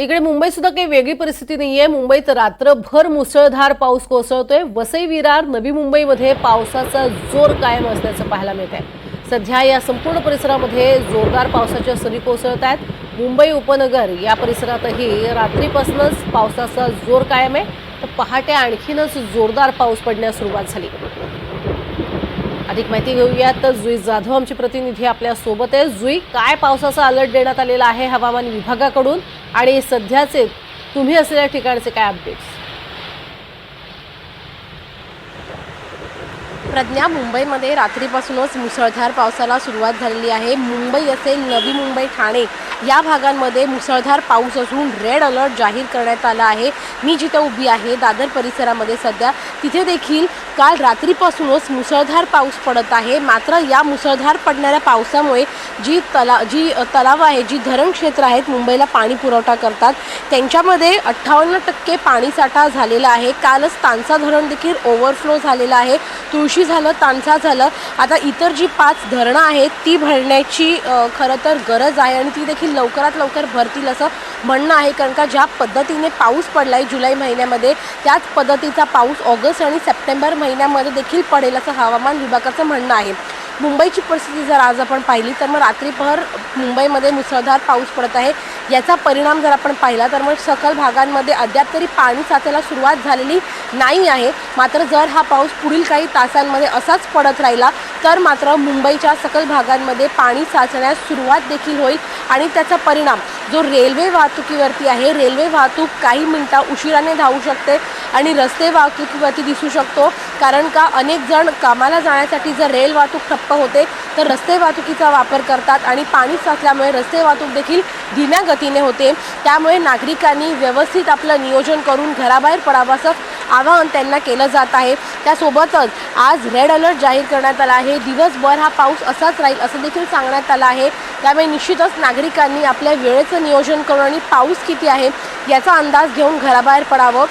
तिकडे मुंबईत सुद्धा काही वेगळी परिस्थिती नाहीये. मुंबईत रात्रभर मुसळधार पाऊस कोसळतोय. वसई विरार नवी मुंबईमध्ये पावसाचा जोर कायम असल्याचं पाहायला मिळत आहे सध्या या संपूर्ण परिसरामध्ये जोरदार पावसाच्या सरी कोसळत आहेत. मुंबई उपनगर या परिसरातही रात्रीपासूनच पावसाचा जोर कायम आहे. तर पहाटे आणखीनच जोरदार पाऊस पडण्यास सुरुवात झाली. अधिक माहिती घेऊयात. तर जुई जाधव आमचे प्रतिनिधी आपल्यासोबत आहे जुई काय पावसाचा अलर्ट देण्यात आलेला आहे हवामान विभागाकडून? आणि सध्याचे तुम्ही असलेल्या ठिकाणचे काय अपडेट्स प्रज्ञा मुंबईमध्ये रात्रीपासूनच मुसळधार पावसाला सुरुवात झालेली आहे. मुंबई असेल नवी मुंबई ठाणे या भागांमध्ये मुसळधार पाऊस असून रेड अलर्ट जाहीर करण्यात आला आहे. मी जिथं उभी आहे दादर परिसरामध्ये सध्या तिथे देखील काल रात्रीपासूनच मुसळधार पाऊस पडत आहे. मात्र या मुसळधार पडणाऱ्या पावसामुळे जी तला जी तलाव आहे जी धरण क्षेत्र आहेत मुंबईला पाणी पुरवठा करतात. त्यांच्यामध्ये अठ्ठावन्न टक्के पाणीसाठा झालेला आहे. कालच तानसा धरण देखील ओव्हरफ्लो झालेलं आहे. तुळशी झालं तानसा झालं. आता इतर जी पाच धरणं आहेत ती भरण्याची खरं तर गरज आहे आणि ती देखील लवकरात लवकर भरतील असं म्हणणं आहे. कारण का ज्या पद्धतीने पाऊस पडला आहे जुलै महिन्यामध्ये त्याच पद्धतीचा पाऊस ऑगस्ट आणि सप्टेंबर महिन्यामध्ये देखील पडेल असं हवामान विभागाचं म्हणणं आहे. मुंबईची परिस्थिती जर आज आपण पाहिली तर मग रात्रीभर मुंबईमध्ये मुसळधार पाऊस पडत आहे. याचा परिणाम जर आपण पाहिला तर मग सकल भागांमध्ये अद्याप तरी पाणी साचायला सुरुवात झालेली नाही आहे. मात्र जर हा पाऊस पुढील काही तासांमध्ये असाच पडत राहिला तर मात्र मुंबईच्या सकल भागांमध्ये पाणी साचण्यास सुरुवात देखील होईल आणि त्याचा परिणाम जो रेल्वे वाहतुकीवरती आहे रेल्वे वाहतूक काही मिनटा उशिराने धावू शकते आणि रस्ते वाहतुकीवरती दिसू शकतो. कारण का अनेक जण कामाला जाण्यासाठी जर रेल वाहतूक ठप्प होते तर रस्ते वाहतुकीचा वापर करतात आणि पाणी साचल्यामुळे रस्ते वाहतूक देखील धीम्या गतीने होते. त्यामुळे नागरिकांनी व्यवस्थित आपलं नियोजन करून घराबाहेर पडावं असं आवाहन त्यांना केलं जात आहे. त्यासोबतच आज रेड अलर्ट जाहीर करण्यात आला आहे. दिवसभर हा पाऊस असाच राहील असं देखील सांगण्यात आलं आहे. त्यामुळे निश्चितच नागरिकांनी आपल्या वेळेचं नियोजन करून आणि पाऊस किती आहे याचा अंदाज घेऊन घराबाहेर पडावं.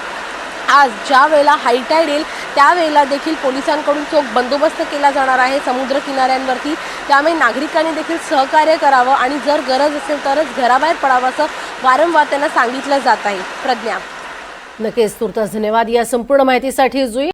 आज ज्या वेळेला हायटाईड येईल त्यावेळेला देखील पोलिसांकडून चोख बंदोबस्त केला जाणार आहे समुद्र किनाऱ्यांवरती. त्यामुळे नागरिकांनी देखील सहकार्य करावं आणि जर गरज असेल तरच घराबाहेर पडावं असं वारंवार त्यांना सांगितलं जात आहे. प्रज्ञा. नक्कीच तुर्तास धन्यवाद. या संपूर्ण माहितीसाठी जुई